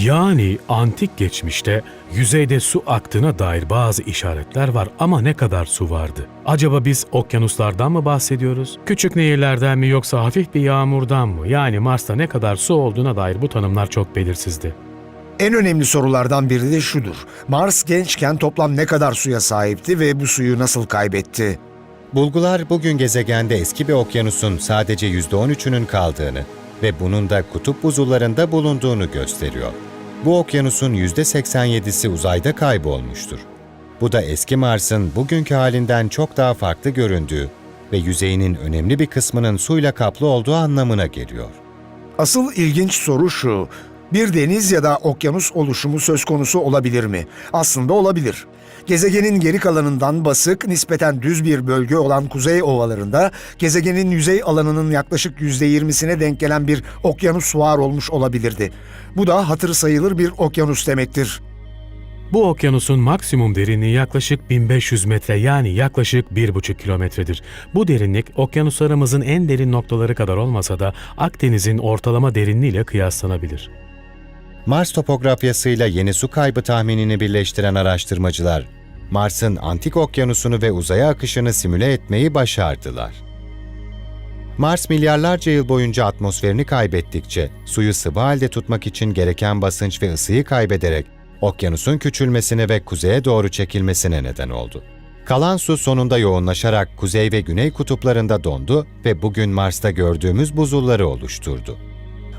Yani antik geçmişte yüzeyde su aktığına dair bazı işaretler var ama ne kadar su vardı? Acaba biz okyanuslardan mı bahsediyoruz? Küçük nehirlerden mi yoksa hafif bir yağmurdan mı? Yani Mars'ta ne kadar su olduğuna dair bu tanımlar çok belirsizdi. En önemli sorulardan biri de şudur. Mars gençken toplam ne kadar suya sahipti ve bu suyu nasıl kaybetti? Bulgular bugün gezegende eski bir okyanusun sadece %13'ünün kaldığını ve bunun da kutup buzullarında bulunduğunu gösteriyor. Bu okyanusun %87'si uzayda kaybolmuştur. Bu da eski Mars'ın bugünkü halinden çok daha farklı göründüğü ve yüzeyinin önemli bir kısmının suyla kaplı olduğu anlamına geliyor. Asıl ilginç soru şu. Bir deniz ya da okyanus oluşumu söz konusu olabilir mi? Aslında olabilir. Gezegenin geri kalanından basık, nispeten düz bir bölge olan kuzey ovalarında gezegenin yüzey alanının yaklaşık %20'sine denk gelen bir okyanus var olmuş olabilirdi. Bu da hatırı sayılır bir okyanus demektir. Bu okyanusun maksimum derinliği yaklaşık 1500 metre yani yaklaşık 1,5 kilometredir. Bu derinlik okyanuslarımızın en derin noktaları kadar olmasa da Akdeniz'in ortalama derinliğiyle kıyaslanabilir. Mars topografyasıyla yeni su kaybı tahminini birleştiren araştırmacılar, Mars'ın antik okyanusunu ve uzaya akışını simüle etmeyi başardılar. Mars milyarlarca yıl boyunca atmosferini kaybettikçe suyu sıvı halde tutmak için gereken basınç ve ısıyı kaybederek okyanusun küçülmesine ve kuzeye doğru çekilmesine neden oldu. Kalan su sonunda yoğunlaşarak kuzey ve güney kutuplarında dondu ve bugün Mars'ta gördüğümüz buzulları oluşturdu.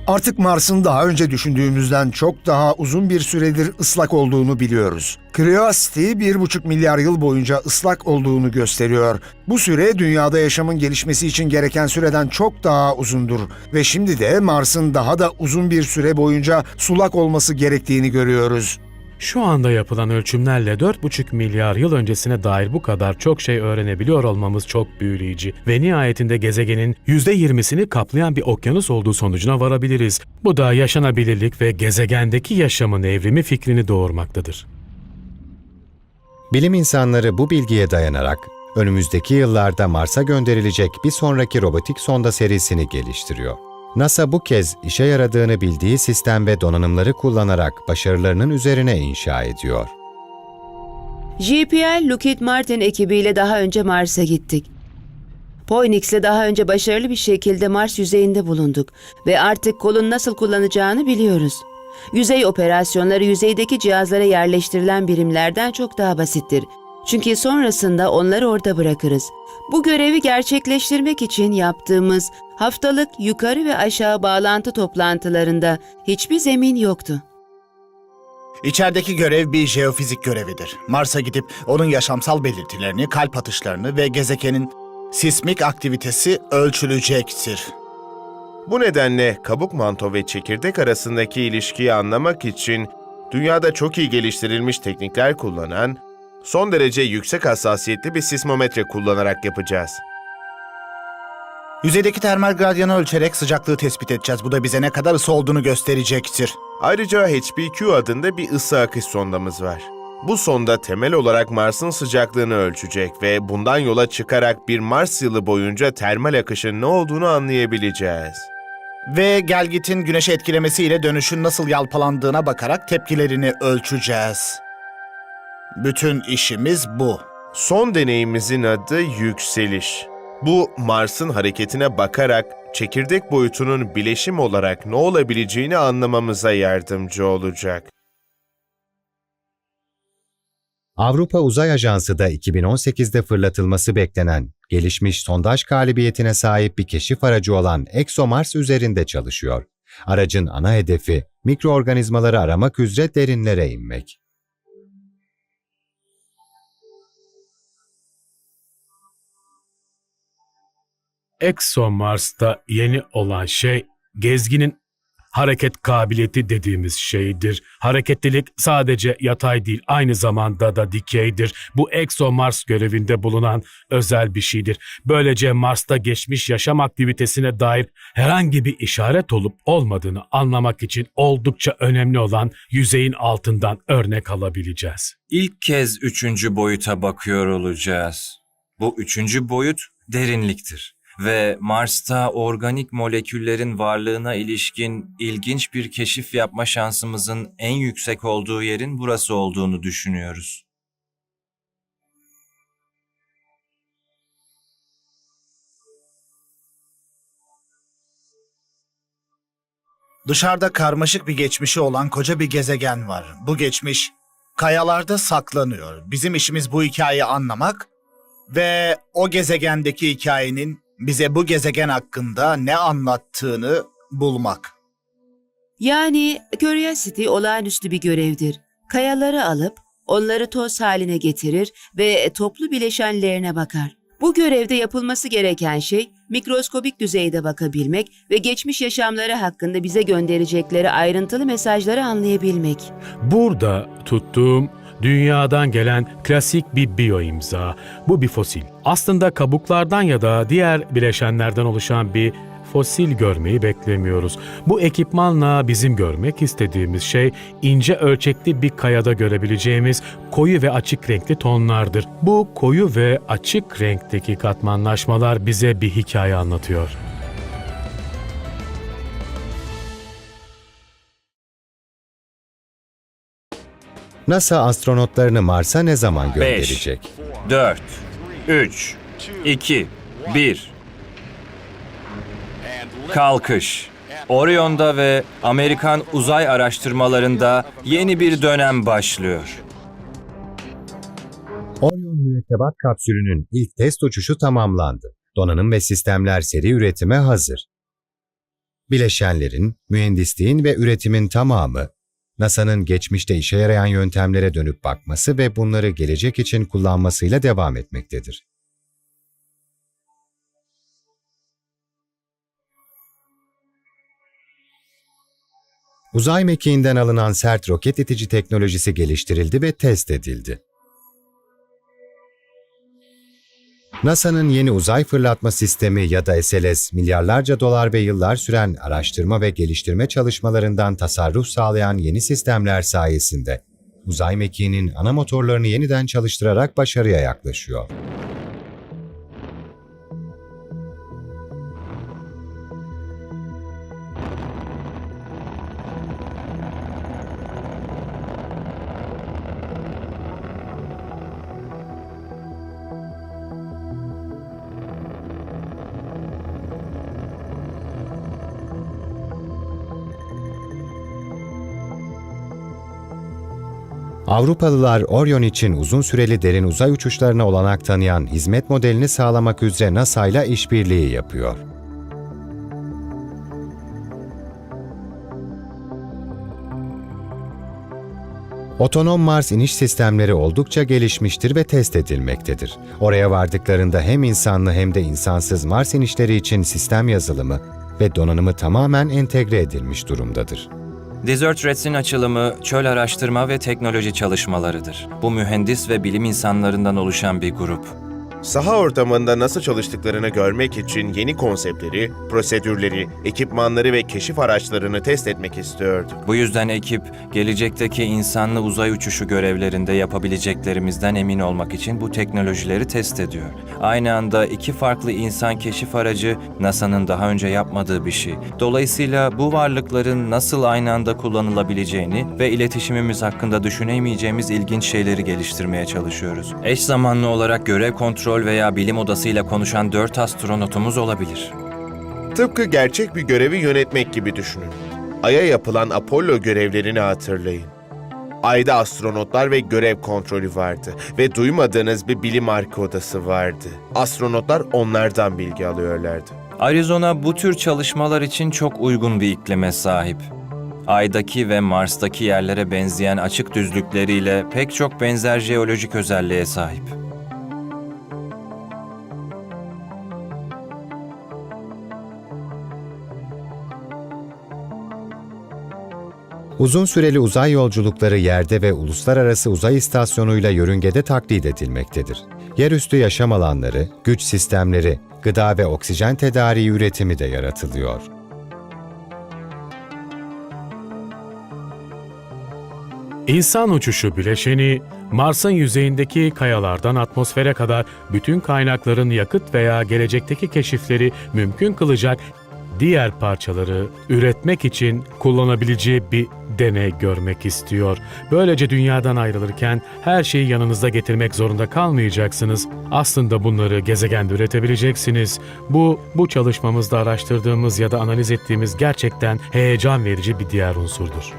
Artık Mars'ın daha önce düşündüğümüzden çok daha uzun bir süredir ıslak olduğunu biliyoruz. Curiosity 1,5 milyar yıl boyunca ıslak olduğunu gösteriyor. Bu süre dünyada yaşamın gelişmesi için gereken süreden çok daha uzundur ve şimdi de Mars'ın daha da uzun bir süre boyunca sulak olması gerektiğini görüyoruz. Şu anda yapılan ölçümlerle 4,5 milyar yıl öncesine dair bu kadar çok şey öğrenebiliyor olmamız çok büyüleyici ve nihayetinde gezegenin %20'sini kaplayan bir okyanus olduğu sonucuna varabiliriz. Bu da yaşanabilirlik ve gezegendeki yaşamın evrimi fikrini doğurmaktadır. Bilim insanları bu bilgiye dayanarak önümüzdeki yıllarda Mars'a gönderilecek bir sonraki robotik sonda serisini geliştiriyor. NASA bu kez işe yaradığını bildiği sistem ve donanımları kullanarak başarılarının üzerine inşa ediyor. JPL Lockheed Martin ekibiyle daha önce Mars'a gittik. Phoenix'le daha önce başarılı bir şekilde Mars yüzeyinde bulunduk ve artık kolun nasıl kullanacağını biliyoruz. Yüzey operasyonları yüzeydeki cihazlara yerleştirilen birimlerden çok daha basittir. Çünkü sonrasında onları orada bırakırız. Bu görevi gerçekleştirmek için yaptığımız haftalık yukarı ve aşağı bağlantı toplantılarında hiçbir zemin yoktu. İçerideki görev bir jeofizik görevidir. Mars'a gidip onun yaşamsal belirtilerini, kalp atışlarını ve gezegenin sismik aktivitesi ölçülecektir. Bu nedenle kabuk manto ve çekirdek arasındaki ilişkiyi anlamak için dünyada çok iyi geliştirilmiş teknikler kullanan, son derece yüksek hassasiyetli bir sismometre kullanarak yapacağız. Yüzeydeki termal gradyanı ölçerek sıcaklığı tespit edeceğiz. Bu da bize ne kadar ısı olduğunu gösterecektir. Ayrıca HPQ adında bir ısı akış sondamız var. Bu sonda temel olarak Mars'ın sıcaklığını ölçecek ve bundan yola çıkarak bir Mars yılı boyunca termal akışın ne olduğunu anlayabileceğiz. Ve gelgitin güneşi etkilemesiyle dönüşün nasıl yalpalandığına bakarak tepkilerini ölçeceğiz. Bütün işimiz bu. Son deneyimizin adı yükseliş. Bu Mars'ın hareketine bakarak çekirdek boyutunun bileşim olarak ne olabileceğini anlamamıza yardımcı olacak. Avrupa Uzay Ajansı da 2018'de fırlatılması beklenen gelişmiş sondaj kabiliyetine sahip bir keşif aracı olan ExoMars üzerinde çalışıyor. Aracın ana hedefi mikroorganizmaları aramak üzere derinlere inmek. ExoMars'ta yeni olan şey gezginin hareket kabiliyeti dediğimiz şeydir. Hareketlilik sadece yatay değil aynı zamanda da dikeydir. Bu ExoMars görevinde bulunan özel bir şeydir. Böylece Mars'ta geçmiş yaşam aktivitesine dair herhangi bir işaret olup olmadığını anlamak için oldukça önemli olan yüzeyin altından örnek alabileceğiz. İlk kez üçüncü boyuta bakıyor olacağız. Bu üçüncü boyut derinliktir. Ve Mars'ta organik moleküllerin varlığına ilişkin ilginç bir keşif yapma şansımızın en yüksek olduğu yerin burası olduğunu düşünüyoruz. Dışarıda karmaşık bir geçmişi olan koca bir gezegen var. Bu geçmiş kayalarda saklanıyor. Bizim işimiz bu hikayeyi anlamak ve o gezegendeki hikayenin bize bu gezegen hakkında ne anlattığını bulmak. Yani Curiosity olağanüstü bir görevdir. Kayaları alıp onları toz haline getirir ve toplu bileşenlerine bakar. Bu görevde yapılması gereken şey mikroskobik düzeyde bakabilmek ve geçmiş yaşamları hakkında bize gönderecekleri ayrıntılı mesajları anlayabilmek. Burada tuttuğum dünyadan gelen klasik bir biyo imza. Bu bir fosil. Aslında kabuklardan ya da diğer bileşenlerden oluşan bir fosil görmeyi beklemiyoruz. Bu ekipmanla bizim görmek istediğimiz şey ince ölçekli bir kayada görebileceğimiz koyu ve açık renkli tonlardır. Bu koyu ve açık renkteki katmanlaşmalar bize bir hikaye anlatıyor. NASA astronotlarını Mars'a ne zaman gönderecek? 4, 3, 2, 1. Kalkış. Orion'da ve Amerikan uzay araştırmalarında yeni bir dönem başlıyor. Orion mürettebat kapsülünün ilk test uçuşu tamamlandı. Donanım ve sistemler seri üretime hazır. Bileşenlerin, mühendisliğin ve üretimin tamamı, NASA'nın geçmişte işe yarayan yöntemlere dönüp bakması ve bunları gelecek için kullanmasıyla devam etmektedir. Uzay mekiğinden alınan sert roket itici teknolojisi geliştirildi ve test edildi. NASA'nın yeni uzay fırlatma sistemi ya da SLS, milyarlarca dolar ve yıllar süren araştırma ve geliştirme çalışmalarından tasarruf sağlayan yeni sistemler sayesinde uzay mekiğinin ana motorlarını yeniden çalıştırarak başarıya yaklaşıyor. Avrupalılar Orion için uzun süreli derin uzay uçuşlarına olanak tanıyan hizmet modelini sağlamak üzere NASA ile işbirliği yapıyor. Otonom Mars iniş sistemleri oldukça gelişmiştir ve test edilmektedir. Oraya vardıklarında hem insanlı hem de insansız Mars inişleri için sistem yazılımı ve donanımı tamamen entegre edilmiş durumdadır. Desert Rats'in açılımı çöl araştırma ve teknoloji çalışmalarıdır. Bu mühendis ve bilim insanlarından oluşan bir grup. Saha ortamında nasıl çalıştıklarını görmek için yeni konseptleri, prosedürleri, ekipmanları ve keşif araçlarını test etmek istiyordu. Bu yüzden ekip, gelecekteki insanlı uzay uçuşu görevlerinde yapabileceklerimizden emin olmak için bu teknolojileri test ediyor. Aynı anda iki farklı insan keşif aracı NASA'nın daha önce yapmadığı bir şey. Dolayısıyla bu varlıkların nasıl aynı anda kullanılabileceğini ve iletişimimiz hakkında düşünemeyeceğimiz ilginç şeyleri geliştirmeye çalışıyoruz. Eş zamanlı olarak görev kontrol veya bilim odasıyla konuşan dört astronotumuz olabilir. Tıpkı gerçek bir görevi yönetmek gibi düşünün. Ay'a yapılan Apollo görevlerini hatırlayın. Ay'da astronotlar ve görev kontrolü vardı ve duymadığınız bir bilim arka odası vardı. Astronotlar onlardan bilgi alıyorlardı. Arizona bu tür çalışmalar için çok uygun bir iklime sahip. Ay'daki ve Mars'taki yerlere benzeyen açık düzlükleriyle pek çok benzer jeolojik özelliğe sahip. Uzun süreli uzay yolculukları yerde ve uluslararası uzay istasyonuyla yörüngede taklit edilmektedir. Yerüstü yaşam alanları, güç sistemleri, gıda ve oksijen tedariği üretimi de yaratılıyor. İnsan uçuşu bileşeni, Mars'ın yüzeyindeki kayalardan atmosfere kadar bütün kaynakların yakıt veya gelecekteki keşifleri mümkün kılacak diğer parçaları üretmek için kullanabileceği bir deney görmek istiyor. Böylece dünyadan ayrılırken her şeyi yanınızda getirmek zorunda kalmayacaksınız. Aslında bunları gezegende üretebileceksiniz. Bu, bu çalışmamızda araştırdığımız ya da analiz ettiğimiz gerçekten heyecan verici bir diğer unsurdur.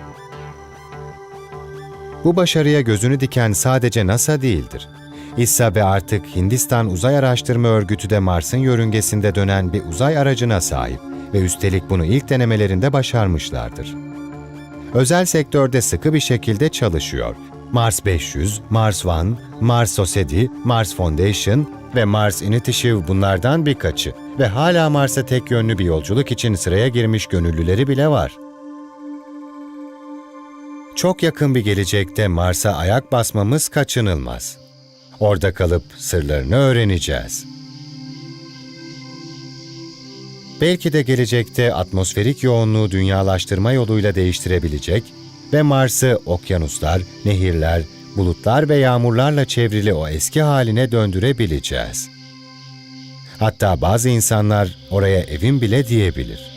Bu başarıya gözünü diken sadece NASA değildir. İSSA ve artık Hindistan Uzay Araştırma Örgütü de Mars'ın yörüngesinde dönen bir uzay aracına sahip ve üstelik bunu ilk denemelerinde başarmışlardır. Özel sektörde sıkı bir şekilde çalışıyor. Mars 500, Mars One, Mars Society, Mars Foundation ve Mars Initiative bunlardan birkaçı ve hala Mars'a tek yönlü bir yolculuk için sıraya girmiş gönüllüleri bile var. Çok yakın bir gelecekte Mars'a ayak basmamız kaçınılmaz. Orada kalıp sırlarını öğreneceğiz. Belki de gelecekte atmosferik yoğunluğu dünyalaştırma yoluyla değiştirebilecek ve Mars'ı okyanuslar, nehirler, bulutlar ve yağmurlarla çevrili o eski haline döndürebileceğiz. Hatta bazı insanlar oraya evin bile diyebilir.